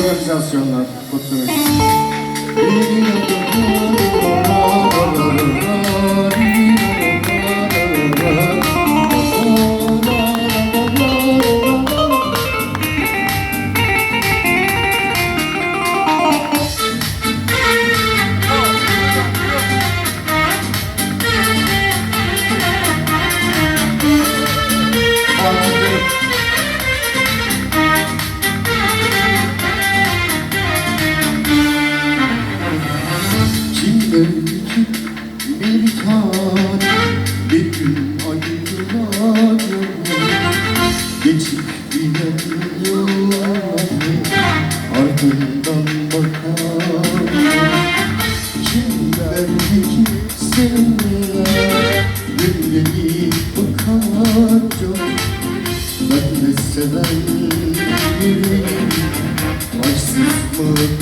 organizasyonlar kutlamış. Kimden ki bir tane bir gün ayrılacağım Geçip giden yolları ardından bakar Kimden ki seninle gün gelip bakacağım Ben de seven biriyim mı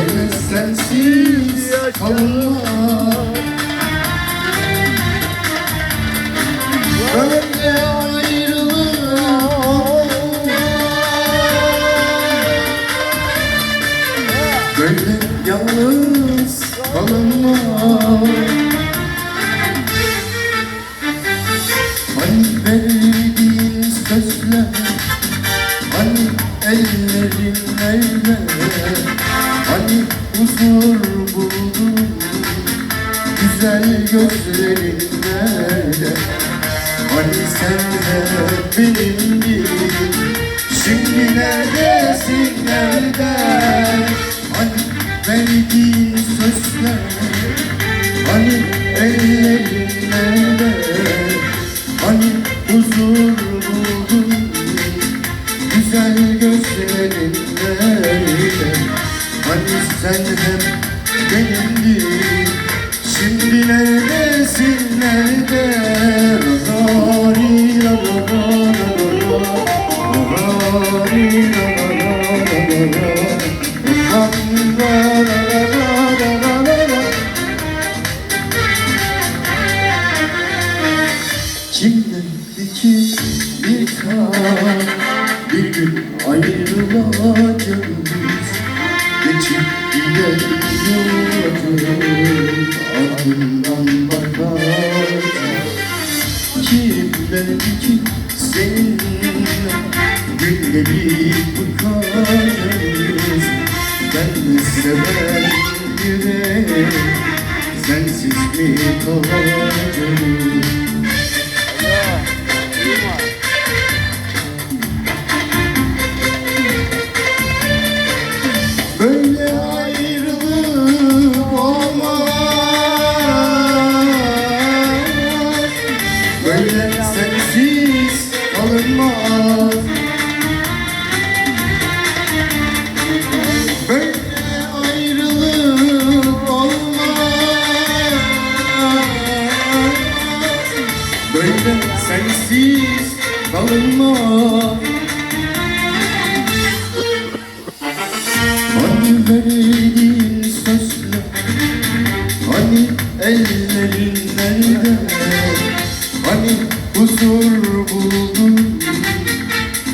Böyle sensiz kalmaz. Böyle olmaz Böyle yalnız kalınmaz Güzel gözlerin nerede Hani sen hep benimdin Şimdi neredesin nerede Hani verdiğin sözler Hani ellerin nerede Hani huzur buldun Güzel gözlerin nerede Hani sen hep benimdin Şimdi ki bir kan bir gün ayrılacağız. Geçip yolların ardından bakacağız Kimden ki Böyle ayrılık olmaz. Böyle sensiz kalınmaz kalınmaz Hani verdiğin sözler Hani ellerin nerede? Hani huzur buldun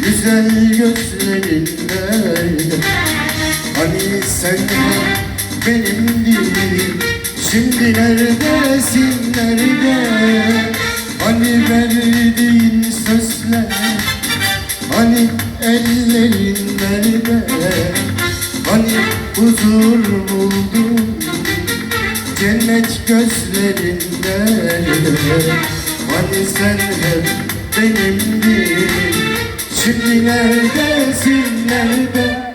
Güzel gözlerin nerede? Hani sen benimdin Şimdi neredesin nerede? Hani verdiğin sözler Hani ellerin nerede Hani huzur buldum Cennet gözlerin nerede Hani sen hep benimdin Şimdi neredesin nerede